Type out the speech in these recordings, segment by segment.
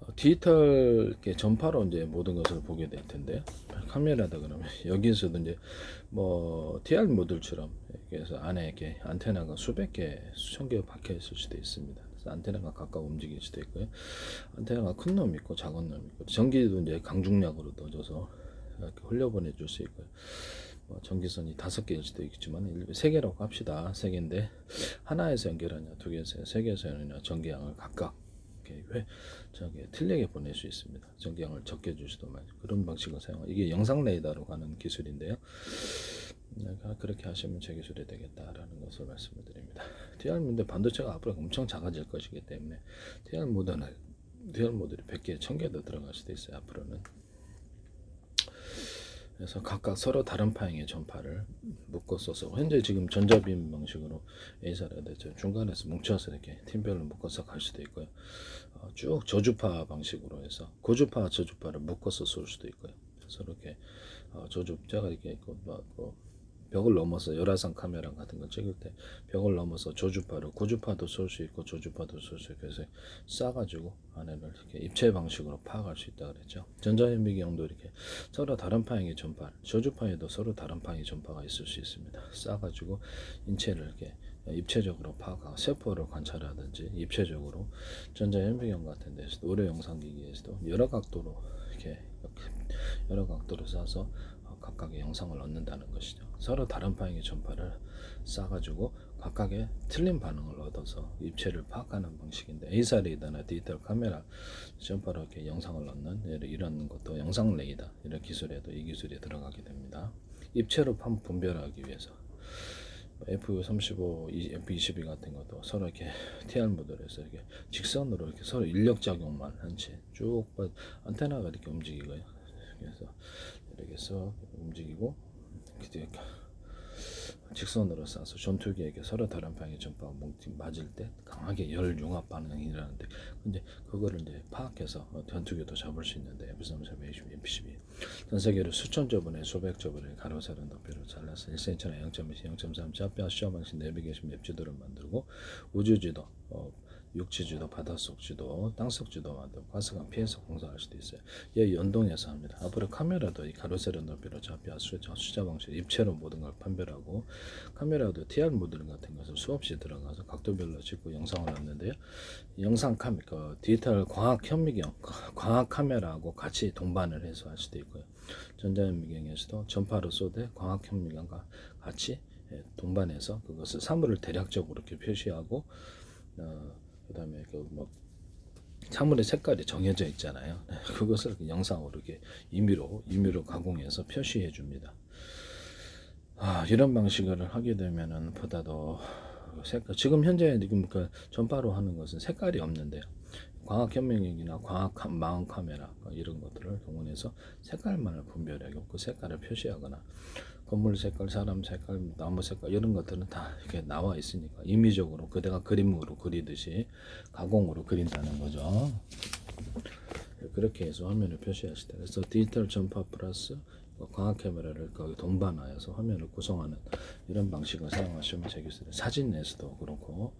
어, 디지털 전파로 이제 모든 것을 보게 될 텐데요. 카메라다 그러면 여기서도 이제 뭐 TR 모듈처럼 그래서 안에 이렇게 안테나가 수백 개, 수천 개 박혀 있을 수도 있습니다. 그래서 안테나가 각각 움직일 수도 있고요. 안테나가 큰 놈 있고 작은 놈 있고 전기도 이제 강중량으로 넣어줘서 이렇게 흘려보내 줄 수 있고요. 뭐 전기선이 다섯 개일 수도 있겠지만 일- 세 개라고 합시다. 세 개인데 하나에서 연결하냐, 두 개에서 세 개에서 연결하냐 전기양을 각각 이렇게 회 저기 틀리게 보낼 수 있습니다. 전기양을 적게 많고 그런 방식을 사용. 이게 영상 레이더로 가는 기술인데요. 내가 그렇게 하시면 제 기술이 되겠다라는 것을 말씀을 드립니다. DR 모드 반도체가 앞으로 엄청 작아질 것이기 때문에 DR 모드는 DR 모듈이 100개, 1000개도 들어갈 수도 있어요. 앞으로는. 그래서 각각 서로 다른 파형의 전파를 묶어 써서 현재 지금 전자빔 방식으로 A사라든지 중간에서 뭉쳐서 이렇게 팀별로 묶어서 갈 수도 있고요. 어, 쭉 저주파 방식으로 해서 고주파 저주파를 묶어서 쏠 수도 있고요. 그래서 이렇게 어, 저주자가 이렇게 있고 뭐, 뭐 벽을 넘어서 열화상 카메라 같은 거 찍을 때 벽을 넘어서 저주파로 고주파도 쏠 수 있고 저주파도 쏠 수 있고 해서 싸가지고 안에를 이렇게 입체 방식으로 파악할 수 있다 그랬죠. 전자현미경도 이렇게 서로 다른 파형의 전파, 저주파에도 서로 다른 파형의 전파가 있을 수 있습니다. 싸가지고 인체를 이렇게 입체적으로 파악하고 세포를 관찰하든지 입체적으로 전자현미경 같은 데서도 의료 영상기기에서도 여러 각도로 이렇게 여러 각도로 어, 각각의 영상을 얻는다는 것이죠. 서로 다른 파형의 전파를 쏴가지고 각각의 틀린 반응을 얻어서 입체를 파악하는 방식인데 A사 레이더나 디지털 카메라 전파로 이렇게 영상을 얻는 이런- 것도 영상 레이더 이런 기술에도 이 기술이 들어가게 됩니다. 입체로 판 분별하기 위해서 F35, F22 같은 것도 서로 이렇게 TR 모델에서 이렇게 직선으로 이렇게 서로 인력 작용만 한 채 쭉 뻗- 안테나가 이렇게 움직이고요. 그래서 이렇게 해서 움직이고 이렇게 직선으로 쏴서 전투기에게 서로 다른 방향의 전파가 맞을 때 강하게 열 융합 반응이 일어나는데 근데 그거를 이제 파악해서 어, 전투기도 잡을 수 있는데 F-35, F-12 전 세계로 수천 저번에 수백 저번에 가로세로 높이로 잘라서 1cm나 0.2, 0.3 좌표 시험 방식 내비게이션 맵 지도를 만들고 우주 지도, 어, 육지 지도, 바닷속 지도, 땅속 지도 만들고 가스관 피해서 공사할 수도 있어요. 얘 연동해서 합니다. 앞으로 카메라도 이 가로세로 높이로 좌표 숫자, 숫자 방식 입체로 모든 걸 판별하고 카메라도 TR 모듈 같은 것을 수없이 들어가서 각도별로 찍고 영상을 얻는데요. 영상 카메, 그 디지털 광학 현미경, 광학 카메라하고 같이 동반을 해서 할 수도 있고요. 전자현미경에서도 전파로 쏘되 광학 현미경과 같이 예, 동반해서 그것을 사물을 대략적으로 이렇게 표시하고 어, 그다음에 그뭐 사물의 색깔이 정해져 있잖아요. 그것을 이렇게 영상으로 이렇게 임의로 임의로 가공해서 표시해 줍니다. 아, 이런 방식을 하게 되면은 보다도 색깔 지금 현재 지금 그 전파로 하는 것은 색깔이 없는데요. 광학 현미경이나 광학 카- 마운 카메라 뭐 이런 것들을 동원해서 색깔만을 분별하고 그 색깔을 표시하거나 건물 색깔, 사람 색깔, 나무 색깔 이런 것들은 다 이렇게 나와 있으니까 임의적으로 그대가 그림으로 그리듯이 가공으로 그린다는 거죠. 그렇게 해서 화면을 표시하실 때 그래서 디지털 전파 플러스 뭐 광학 카메라를 거기 동반하여서 화면을 구성하는 이런 방식을 사용하시면 되겠어요. 사진에서도 그렇고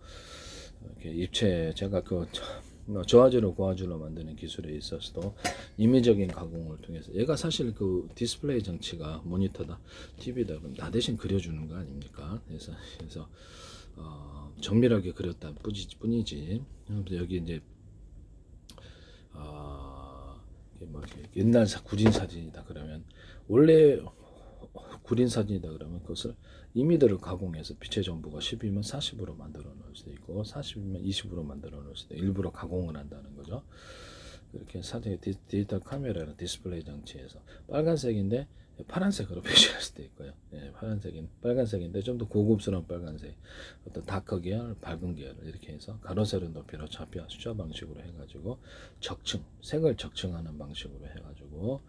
이렇게 입체 제가 그 저- 뭐 저화질로 고화질로 만드는 기술에 있어서도 임의적인 가공을 통해서 얘가 사실 그 디스플레이 장치가 모니터다 TV다 그럼 나 대신 그려주는 거 아닙니까? 그래서 그래서 어, 정밀하게 그렸다 뿐이지, 여기 이제 아, 이게 뭐 옛날 사, 구린 사진이다 그러면 원래 구린 사진이다 그러면 그것을 이미들을 가공해서 빛의 전부가 10이면 40으로 만들어 놓을 수도 있고 40이면 20으로 만들어 놓을 수도 있고 일부러 가공을 한다는 거죠. 이렇게 사진 디, 디지털 카메라나 디스플레이 장치에서 빨간색인데 파란색으로 표시할 수도 있고요. 예, 파란색인 빨간색인데 좀 더 고급스러운 빨간색, 어떤 다크 계열, 밝은 계열 이렇게 해서 가로 세로 높이로 좌표 숫자 방식으로 해가지고 적층, 색을 적층하는 방식으로 해가지고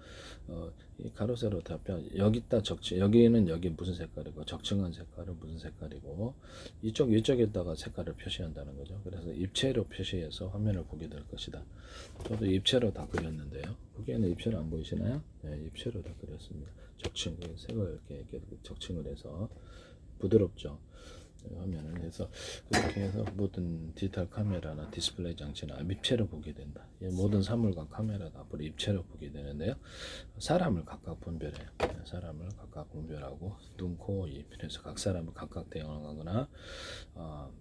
어, 이 가로세로 좌표 여기다 적층, 여기는 여기 무슨 색깔이고 적층한 색깔은 무슨 색깔이고 이쪽 이쪽에다가 색깔을 표시한다는 거죠. 그래서 입체로 표시해서 화면을 보게 될 것이다. 저도 입체로 다 그렸는데요. 거기에는 입체로 안 보이시나요? 네, 입체로 다 그렸습니다. 적층, 색을 이렇게, 이렇게 적층을 해서 부드럽죠. 화면을 해서 그렇게 해서 모든 디지털 카메라나 디스플레이 장치는 입체로 보게 된다. 이 모든 사물과 카메라가 앞으로 입체로 보게 되는데요. 사람을 각각 분별해요. 사람을 각각 분별하고 눈, 코, 입 그래서 각 사람을 각각 대응하거나 어,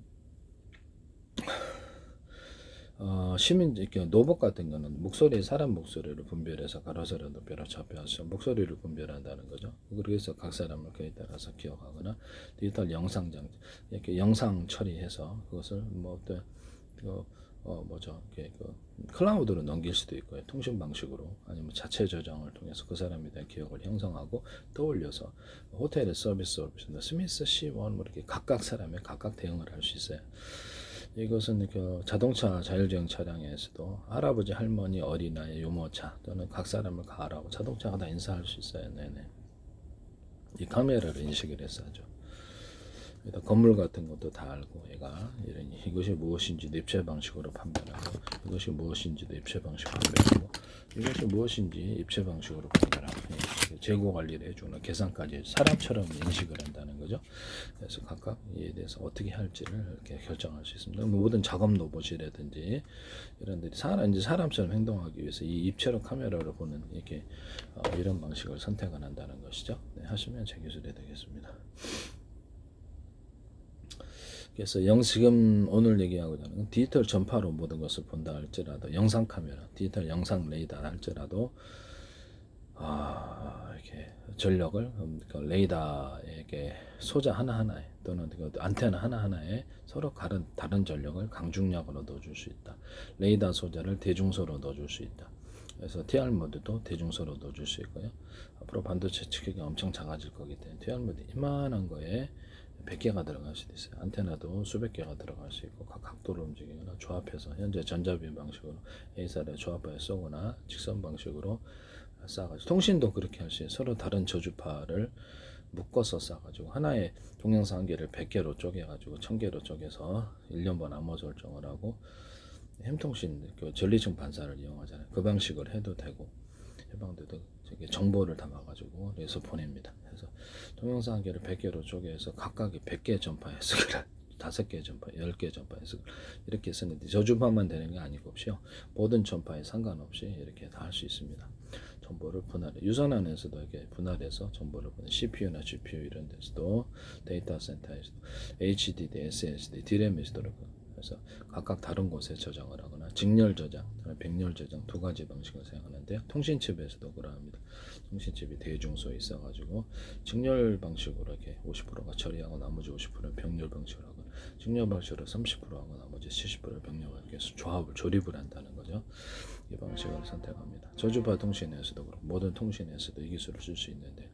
어, 시민 로봇 같은 거는 목소리 사람 목소리를 분별해서 가로세로도 뼈로 잡혀서 목소리를 분별한다는 거죠. 그래서 각 사람을 그에 따라서 기억하거나 디지털 영상 장치 이렇게 영상 처리해서 그것을 뭐 어떤 그, 어 뭐죠 이렇게 그 클라우드로 넘길 수도 있고요 통신 방식으로 아니면 자체 저장을 통해서 그 사람에 대한 기억을 형성하고 떠올려서 호텔의 서비스 서비스나 스미스 C1 뭐 이렇게 각각 사람의 각각 대응을 할 수 있어요. 이것은 그 자동차 자율주행 차량에서도 할아버지, 할머니, 어린아이, 유모차 또는 각 사람을 가라고 자동차가 다 인사할 수 있어요. 네네. 이 카메라를 인식을 해서 하죠. 그러니까 건물 같은 것도 다 알고 얘가 이런 이것이 무엇인지도 입체 방식으로 판별하고 이것이 무엇인지도 입체 방식으로 판별하고 이것이 무엇인지 입체 방식으로 판별하고 예, 재고 관리를 해주는 계산까지 사람처럼 인식을 한다는 거죠. 그래서 각각 이에 대해서 어떻게 할지를 이렇게 결정할 수 있습니다. 뭐 모든 작업 로봇이라든지 이런 데이 사람 이제 사람처럼 행동하기 위해서 이 입체로 카메라로 보는 이렇게 어, 이런 방식을 선택을 한다는 것이죠. 네, 하시면 제 기술이 되겠습니다. 그래서 영 지금 오늘 얘기하고자 하는 건 디지털 전파로 모든 것을 본다 할지라도 영상 카메라, 디지털 영상 레이더 할지라도 아 이렇게 전력을 음, 그 레이더에게 소자 하나 하나에 또는 그 안테나 하나 하나에 서로 다른 다른 전력을 강중력으로 넣어줄 수 있다. 레이더 소자를 대중소로 넣어줄 수 있다. 그래서 TR 모드도 대중소로 넣어줄 수 있고요. 앞으로 반도체 측격이 엄청 작아질 거기 때문에 TR 모드 이만한 거에 100개가 들어갈 수도 있어요. 안테나도 수백 개가 들어갈 수 있고 각 각도를 움직이거나 조합해서 현재 전자비행 방식으로 A사를 조합하여 쏘거나 직선 방식으로 쏴가지고 통신도 그렇게 할 수 있어요. 서로 다른 저주파를 묶어서 쏴가지고 하나의 동영상 한 개를 100개로 쪼개가지고 1000개로 쪼개서 1년번 암호 설정을 하고 햄통신 그 전리층 반사를 이용하잖아요. 그 방식을 해도 되고 해방돼도 저기 정보를 담아가지고 그래서 보냅니다. 그래서 동영상 한 개를 100개로 쪼개서 각각이 100개 전파 해석을 다섯 개 전파, 열 개 전파 해석을 이렇게 쓰는데 저주파만 되는 게 아니고 없이요. 모든 전파에 상관없이 이렇게 다 할 수 있습니다. 정보를 분할해 유선 안에서도 이렇게 분할해서 정보를 보내 CPU나 GPU 이런 데서도 데이터 센터에서도 HDD, SSD, DRAM에서도 그래서 각각 다른 곳에 저장을 하거나 직렬 저장, 백렬 저장 두 가지 방식을 사용하는데요. 통신칩에서도 그러합니다. 통신칩이 대중소에 있어가지고 직렬 방식으로 이렇게 50%가 처리하고 나머지 50%는 병렬 방식으로 하고 직렬 방식으로 30%하고 나머지 70%를 병렬을 이렇게 조합을 조립을 한다는 거죠. 이 방식을 선택합니다. 저주파 통신에서도 그렇고 모든 통신에서도 이 기술을 쓸 수 있는데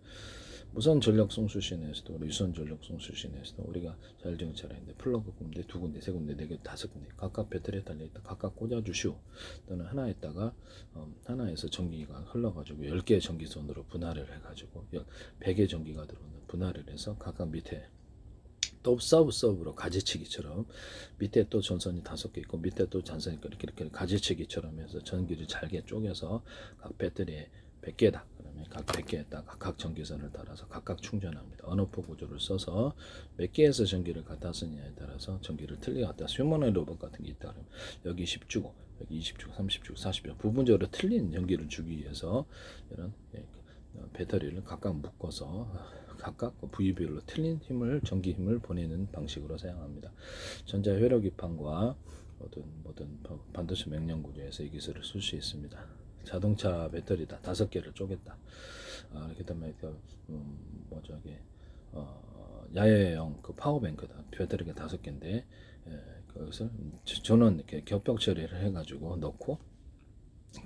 무선 전력 송수신에서도 유선 전력 송수신에서도 우리가 자율주행 차량인데 플러그 군데 두 군데 세 군데 네 개 다섯 군데 각각 배터리에 달려 있다 각각 꽂아 주시오 또는 하나에다가 어, 하나에서 전기가 흘러가지고 10개의 전기선으로 분할을 해가지고 100의 전기가 들어오는 분할을 해서 각각 밑에 또 서브 서브로 가지치기처럼 밑에 또 전선이 다섯 개 있고 밑에 또 전선이 이렇게 이렇게 가지치기처럼 해서 전기를 잘게 쪼개서 각 배터리에 100개다. 그러면 각 100개에다 각각 전기선을 달아서 각각 충전합니다. 언어포 구조를 써서 몇 개에서 전기를 갖다 쓰느냐에 따라서 전기를 틀리 갖다 휴머노 로봇 같은 게 있다 그러면 여기 10주고 여기 20주고 30주고 40주고 부분적으로 틀린 전기를 주기 위해서 이런 예, 배터리를 각각 묶어서 각각 부위별로 틀린 힘을 전기 힘을 보내는 방식으로 사용합니다. 전자 회로 기판과 모든 모든 반도체 명령 구조에서 이 기술을 쓸 수 있습니다. 자동차 배터리다 다섯 개를 쪼갰다. 아, 이렇게 되면 그 음, 뭐 저기 어, 야외형 그 파워뱅크다 배터리가 다섯 개인데 예, 그것을 전원 이렇게 겹벽 처리를 해가지고 넣고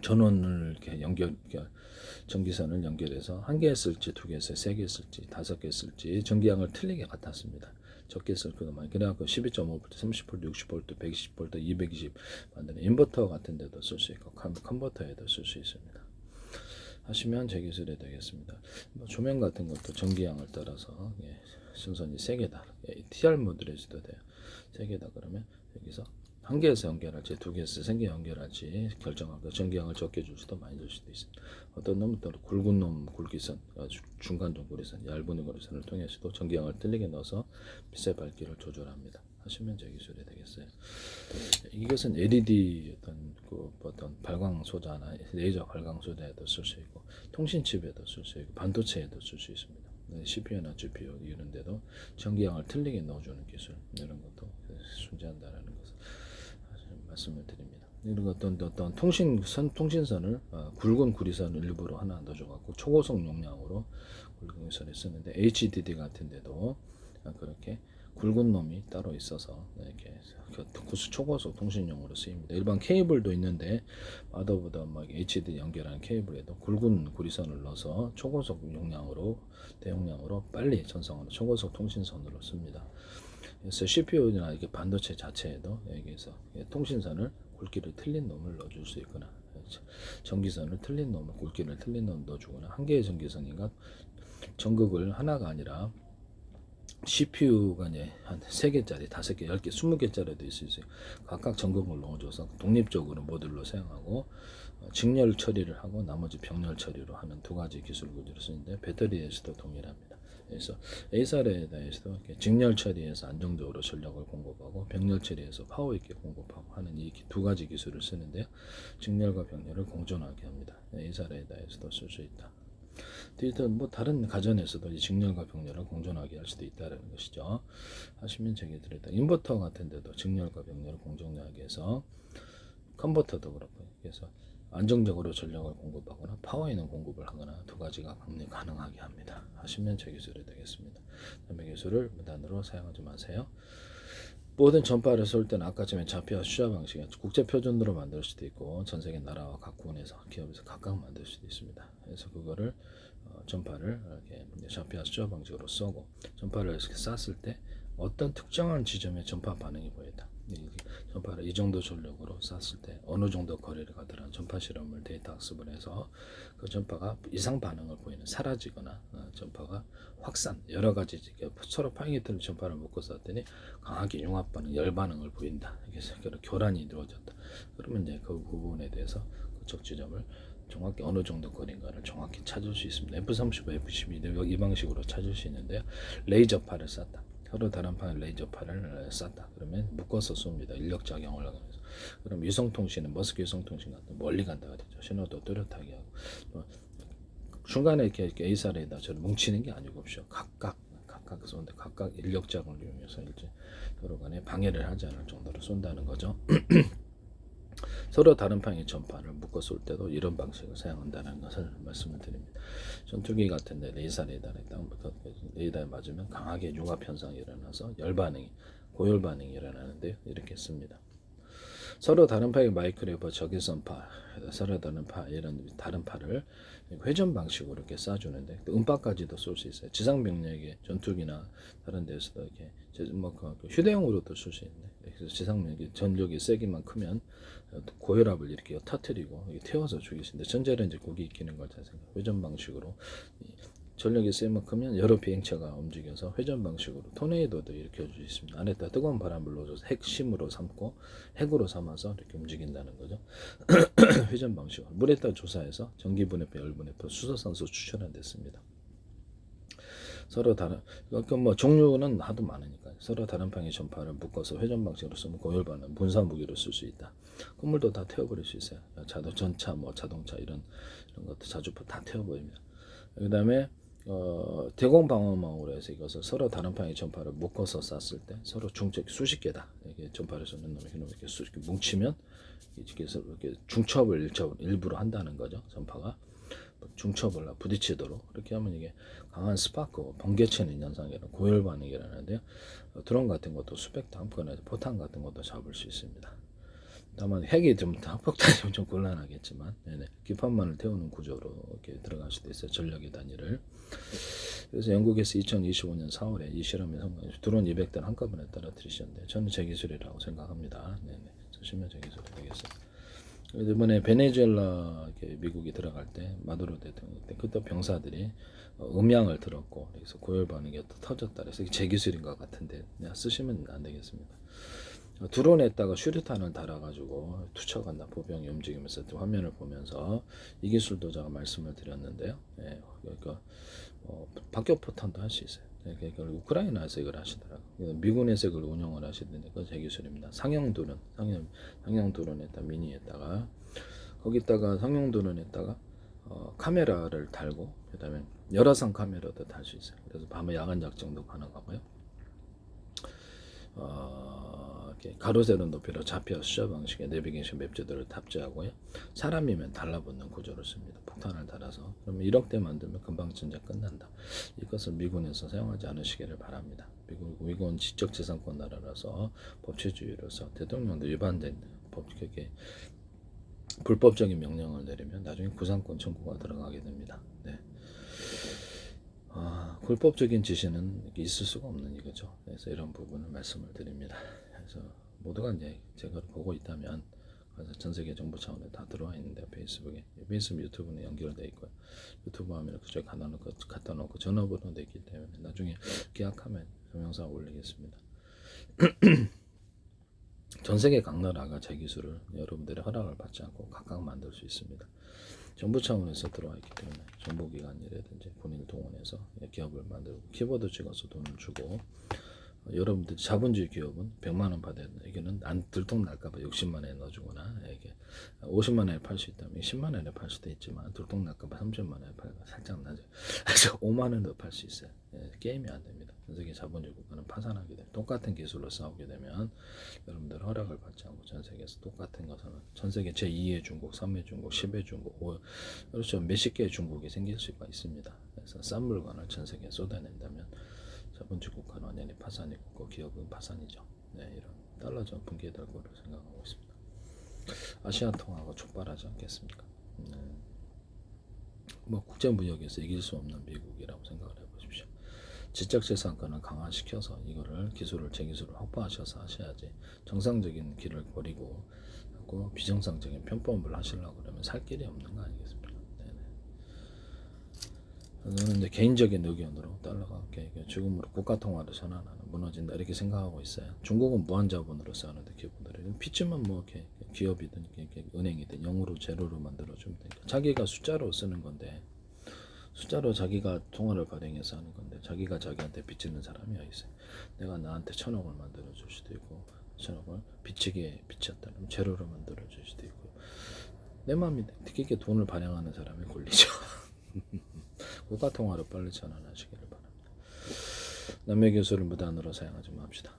전원을 이렇게 연결 이렇게 전기선을 연결해서 한개 쓸지 두개 쓸지 세개 쓸지 다섯 개 쓸지 전기양을 틀리게 갖다 습니다 적게 쓸 거도 많이 그래갖고 12.5V, 30V, 60V, 120V, 220 만드는 인버터 같은 데도 쓸 수 있고 컨- 컨버터에도 쓸 수 있습니다. 하시면 제 기술이 되겠습니다. 뭐 조명 같은 것도 전기양을 따라서 예, 순선이 세 개다. 예, TR 모듈에서도 돼요. 세 개다 그러면 여기서 한 개에서 연결할지 두 개에서 세 개 연결할지 결정하고 전기량을 적게 줄 수도 많이 줄 수도 있습니다. 어떤 놈은 또 굵은 놈 굵기선, 중간 동구리선, 얇은 동구리선을 통해서도 전기량을 틀리게 넣어서 빛의 밝기를 조절합니다. 하시면 제 기술이 되겠어요. 이것은 LED 어떤 그 어떤 발광 소자나 레이저 발광 소자에도 쓸 수 있고 통신 칩에도 쓸 수 있고 반도체에도 쓸 수 있습니다. 네, CPU나 GPU 이런 데도 전기량을 틀리게 넣어주는 기술 이런 것도 존재한다라는 것을 말씀을 드립니다. 이런 어떤 어떤 통신 선 통신선을 어, 굵은 구리선을 일부러 하나 넣어줘갖고 초고속 용량으로 굵은 구리선을 쓰는데 HDD 같은데도 어, 그렇게 굵은 놈이 따로 있어서 네, 이렇게 그 고수 초고속 통신용으로 쓰입니다. 일반 케이블도 있는데 마더보드 막 HD 연결하는 케이블에도 굵은 구리선을 넣어서 초고속 용량으로 대용량으로 빨리 전송하는 초고속 통신선으로 씁니다. 그래서 CPU나 이렇게 반도체 자체에도 여기에서 통신선을 굵기를 틀린 놈을 넣어줄 수 있거나 전기선을 틀린 놈을 굵기를 틀린 놈 넣어주거나 한 개의 전기선인가 전극을 하나가 아니라 CPU가 이제 한 3개짜리, 5개, 10개, 20개짜리도 있을 수 있어요. 각각 전극을 넣어줘서 독립적으로 모듈로 사용하고 어, 직렬 처리를 하고 나머지 병렬 처리로 하는 두 가지 기술 구조를 쓰는데 배터리에서도 동일합니다. 그래서 A사례에 대해서도 직렬 처리해서 안정적으로 전력을 공급하고 병렬 처리해서 파워 있게 공급하고 하는 이 두 가지 기술을 쓰는데요. 직렬과 병렬을 공존하게 합니다. A사례에 대해서도 쓸 수 있다. 디지털 뭐 다른 가전에서도 이 직렬과 병렬을 공존하게 할 수도 있다는 것이죠. 하시면 제게 드렸다. 인버터 같은 데도 직렬과 병렬을 공존하게 해서 컨버터도 그렇고 그래서 안정적으로 전력을 공급하거나 파워 있는 공급을 하거나 두 가지가 가능하게 합니다. 하시면 제 기술이 되겠습니다. 다음에 기술을 무단으로 사용하지 마세요. 모든 전파를 쏠 때는 아까 전에 좌표와 수자 방식이 국제 표준으로 만들 수도 있고 전 세계 나라와 각 군에서 기업에서 각각 만들 수도 있습니다. 그래서 그거를 어, 전파를 이렇게 좌표와 수자 방식으로 쏘고 전파를 이렇게 쐈을 때 어떤 특정한 지점에 전파 반응이 보인다. 이 전파를 이 정도 전력으로 쐈을 때 어느 정도 거리를 가더라 전파 실험을 데이터 학습을 해서 그 전파가 이상 반응을 보이는 사라지거나 어, 전파가 확산 여러 가지 이렇게 서로 파이게트를 전파를 묶어 쐈더니 강하게 융합 반응 열 반응을 보인다 그래서 교란이 이루어졌다 그러면 이제 그 부분에 대해서 그 적지점을 정확히 어느 정도 거리인가를 정확히 찾을 수 있습니다. F35, F12 이 방식으로 찾을 수 있는데요. 레이저파를 쐈다. 서로 다른 판 레이저파를 쐈다. 그러면 묶어서 쏩니다. 인력 작용을 하면서. 그럼 위성통신은 머스크 위성통신 같은 멀리 간다 그랬죠. 신호도 뚜렷하게 하고 또 중간에 이렇게, 이렇게 A사례에다 저를 뭉치는 게 아니고요. 각각 각각 쏜다. 각각 인력 작용을 이용해서 이제 서로 간에 방해를 하지 않을 정도로 쏜다는 거죠. 서로 다른 방의 전파를 쏠 때도 이런 방식을 사용한다는 것을 말씀을 드립니다. 전투기 같은데 레이사 레이더에 땅부터 레이더에 맞으면 강하게 융합 현상이 일어나서 열 반응이 고열 반응이 일어나는데 이렇게 씁니다. 서로 다른 파의 마이크로웨이브 적외선 파, 서로 다른 파 이런 다른 파를 회전 방식으로 이렇게 쏴주는데 음파까지도 쏠 수 있어요. 지상 병력에 전투기나 다른 데서도 이렇게 뭐그 휴대용으로도 쓸수 있는데 그래서 지상 병력이 전력이 세기만 크면 고혈압을 이렇게 터트리고 태워서 죽이시는데 전자는 이제 거기 익히는 걸 자생 회전 방식으로 전력이 세면 크면 여러 비행체가 움직여서 회전 방식으로 토네이도도 일으켜 줄수 있습니다. 안에다 뜨거운 바람을 넣어서 핵심으로 삼고 핵으로 삼아서 이렇게 움직인다는 거죠. 회전 방식으로 물에다 조사해서 전기분해표, 열분해표, 수소산소 추출한 됐습니다. 서로 다른 그러니까 뭐 종류는 하도 많으니까 서로 다른 방의 전파를 묶어서 회전 방식으로 쓰면 고열 반응 분사 무기로 쓸 수 있다. 건물도 다 태워버릴 수 있어요. 자동 전차 뭐 자동차 이런 이런 것도 자주포 다 태워버립니다. 그다음에 어, 대공 방어망으로 해서 이것을 서로 다른 방의 전파를 묶어서 쐈을 때 서로 중첩 수십 개다 이게 전파를 쏘는 놈이 이놈 이렇게 수 이렇게 뭉치면 이렇게 중첩을 일부러 한다는 거죠 전파가 중첩을 부딪히도록 그렇게 하면 이게 강한 스파크 번개치는 현상이라 고열 반응이 일어나는데요 어, 드론 같은 것도 수백 다음번에 포탄 같은 것도 잡을 수 있습니다. 다만 핵이 좀 폭탄이 좀 곤란하겠지만 네네. 기판만을 태우는 구조로 이렇게 들어갈 수도 있어요 전력의 단위를 그래서 영국에서 2025년 4월에 이 실험에 성공해서 드론 200대를 한꺼번에 떨어뜨리셨는데 저는 제 기술이라고 생각합니다 네네 쓰시면 제 기술이 그래서 이번에 베네수엘라 미국이 들어갈 때 마두로 대통령 때 그때 병사들이 어, 음향을 들었고 그래서 고열 반응이 또 터졌다 그래서 제 기술인 것 같은데 쓰시면 안 되겠습니다. 드론에다가 슈리탄을 달아가지고 투척한다 보병이 움직이면서 또 화면을 보면서 이 기술도 제가 말씀을 드렸는데요. 예, 그러니까 어, 박격 포탄도 할 수 있어요. 예, 그러니까 우크라이나에서 이걸 하시더라고요. 미군에서 이걸 운영을 하시는데 그제 기술입니다. 상용 상용 드론에다 미니에다가 거기다가 상용 드론에다가 어, 카메라를 달고 그다음에 열화상 카메라도 달 수 있어요. 그래서 밤에 야간 작전도 가능하고요. 어, 이렇게 가로 세로 높이로 좌표 수저 방식의 내비게이션 맵제들을 탑재하고요. 사람이면 달라붙는 구조를 씁니다. 폭탄을 달아서 그러면 1억대 만들면 금방 전쟁 끝난다. 이것을 미군에서 사용하지 않으시기를 바랍니다. 미국 미군 지적재산권 나라라서 법치주의로서 대통령도 위반된 법격에 불법적인 명령을 내리면 나중에 구상권 청구가 들어가게 됩니다. 네. 아, 불법적인 지시는 있을 수가 없는 이거죠. 그래서 이런 부분을 말씀을 드립니다. 그래서 모두가 이제 제가 보고 있다면 그래서 전 세계 정부 차원에 다 들어와 있는데 페이스북에 페이스북 유튜브는 연결돼 있고요. 유튜브 하면 그저 갖다 놓고 갖다 놓고 전화번호도 있기 때문에 나중에 계약하면 동영상 올리겠습니다. 전 세계 각 나라가 제 기술을 여러분들의 허락을 받지 않고 각각 만들 수 있습니다. 정부 차원에서 들어와 있기 때문에 정보기관이라든지 본인을 동원해서 기업을 만들고 키보드 찍어서 돈을 주고 어, 여러분들 자본주의 기업은 100만 원 받아야 된다. 이거는 안 들통 날까봐 60만 원에 넣어주거나 이게 50만 원에 팔 수 있다면 10만 원에 팔 수도 있지만 들통 날까봐 30만 원에 팔까 살짝 나죠. 그래서 5만 원도 팔수 있어요. 예, 게임이 안 됩니다. 전 세계 자본주의 국가는 파산하게 됩니다. 똑같은 기술로 싸우게 되면 여러분들 허락을 받지 않고 전 세계에서 똑같은 것은 전 세계 제 2의 중국, 3의 중국, 10의 중국, 5 그렇죠 몇십 개의 중국이 생길 수가 있습니다. 그래서 싼 물건을 전 세계에 쏟아낸다면 자본주의 국가는 완전히 파산이고 그 기업은 파산이죠. 네, 이런 달러 전 붕괴될 거로 생각하고 있습니다. 아시아 통하고 촉발하지 않겠습니까? 음, 뭐 국제 무역에서 이길 수 없는 미국이라고 생각을 해보십시오. 지적재산권을 강화시켜서 이거를 기술을 제 기술을 확보하셔서 하셔야지 정상적인 길을 버리고 자꾸 비정상적인 편법을 하시려고 그러면 살 길이 없는 거 아니겠습니까? 저는 이제 개인적인 의견으로 달러가 이렇게 죽음으로 국가 통화를 선언하는 무너진다 이렇게 생각하고 있어요. 중국은 무한 자본으로 싸우는데 기업들이 피치만 뭐 이렇게 기업이든 이렇게 은행이든 영으로 제로로 만들어주면 되니까 자기가 숫자로 쓰는 건데 숫자로 자기가 통화를 발행해서 하는 건데 자기가 자기한테 빚지는 사람이 어디 있어요. 내가 나한테 천억을 만들어 줄 수도 있고 천억을 빚지게 빚졌다 그러면 제로로 만들어 줄 수도 있고 내 마음이 특히 돈을 발행하는 사람이 권리죠. 국가 통화로 빨리 전환하시기를 바랍니다. 남의 기술을 무단으로 사용하지 맙시다.